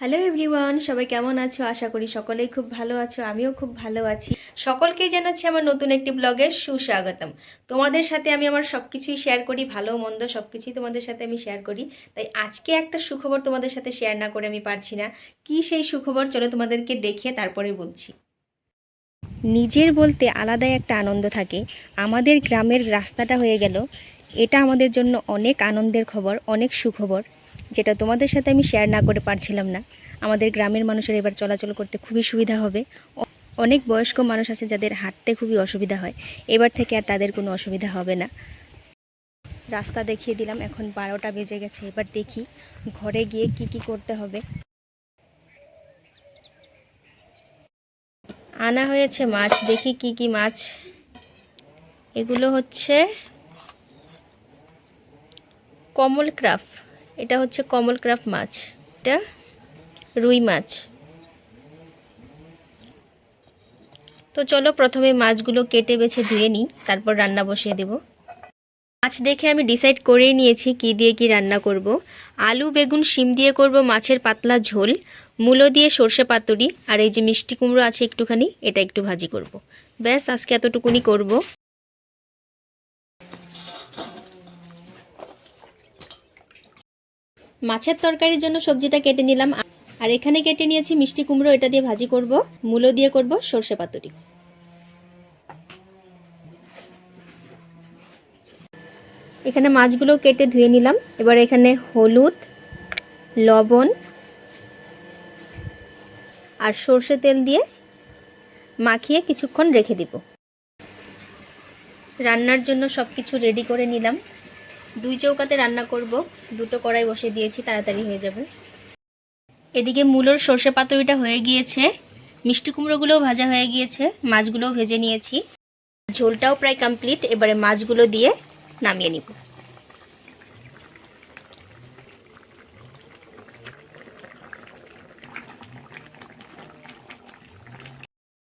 Hello everyone সবাই কেমন আছো? আশা করি সকলেই খুব ভালো আছো, আমিও খুব ভালো আছি। সকলকেই জানাচ্ছি আমার নতুন একটি ব্লগে সুস্বাগতম। তোমাদের সাথে আমি আমার সব কিছুই শেয়ার করি, ভালো, মন্দ সব কিছুই তোমাদের সাথে আমি শেয়ার করি। তাই আজকে একটা সুখবর তোমাদের সাথে শেয়ার না করে আমি পারছি না। কি সেই সুখবর? চলো তোমাদেরকে দেখিয়ে তারপরে বলছি। নিজের বলতে আলাদাই একটা আনন্দ থাকে। আমাদের গ্রামের রাস্তাটা হয়ে গেল। এটা আমাদের জন্য অনেক আনন্দের খবর, অনেক সুখবর। যেটা তোমাদের সাথে আমি শেয়ার না করে পারছিলাম না। আমাদের গ্রামের মানুষের এবার চলাচল করতে খুবই সুবিধা হবে। অনেক বয়স্ক মানুষ আছে যাদের হাঁটতে খুবই অসুবিধা হয়। এবার থেকে আর তাদের কোনো অসুবিধা হবে না। রাস্তা দেখিয়ে দিলাম, এখন বারোটা বেজে গেছে। এবার দেখি ঘরে গিয়ে কি কি করতে হবে। আনা হয়েছে মাছ, দেখি কি কি মাছ। এগুলো হচ্ছে কমল ক্রাফ এটা হচ্ছে কমল ক্রাফ মাছ, এটা রুই মাছ। তো চলো প্রথমে মাছগুলো কেটে বেছে ধুয়ে নিই, তারপর রান্না বসিয়ে দেব। মাছ দেখে আমি ডিসাইড করেই নিয়েছি কি দিয়ে কি রান্না করব। আলু, বেগুন, শিম দিয়ে করব মাছের পাতলা ঝোল, মূলো দিয়ে সর্ষে পাতুরি, আর এই যে মিষ্টি কুমড়ো আছে একটুখানি, এটা একটু ভাজি করব। ব্যাস, আজকে এতটুকুনি করব। মাছের তরকারির জন্য সবজিটা কেটে নিলাম। আর এখানে কেটে নিয়েছি মিষ্টি কুমড়ো, এটা দিয়ে ভাজি করব। মূলো দিয়ে করব সর্ষে পাতুরি। এখানে মাছগুলো কেটে ধুয়ে নিলাম। এবার এখানে হলুদ, লবণ আর সর্ষে তেল দিয়ে মাখিয়ে কিছুক্ষণ রেখে দিব। রান্নার জন্য সব কিছু রেডি করে নিলাম। দুই চৌকাতে রান্না করব। দুটো কড়াই বসিয়ে দিয়েছি, তাড়াতাড়ি হয়ে যাবে। এদিকে মূলোর সর্ষে পাতুরিটা হয়ে গিয়েছে। মিষ্টি কুমড়োগুলোও ভাজা হয়ে গিয়েছে। মাছগুলোও ভেজে নিয়েছি। ঝোলটাও প্রায় কমপ্লিট। এবারে মাছগুলো দিয়ে নামিয়ে নিব।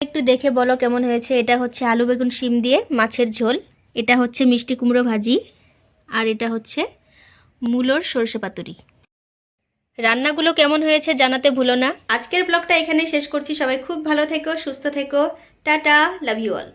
একটু দেখে বলো কেমন হয়েছে। এটা হচ্ছে আলু বেগুন শিম দিয়ে মাছের ঝোল। এটা হচ্ছে মিষ্টি কুমড়ো ভাজি। আর এটা হচ্ছে মূলোর সর্ষে পাতুরি। রান্নাগুলো কেমন হয়েছে জানাতে ভুলো না। আজকের ব্লগটা এখানে শেষ করছি। সবাই খুব ভালো থেকো, সুস্থ থেকো। Tata love you all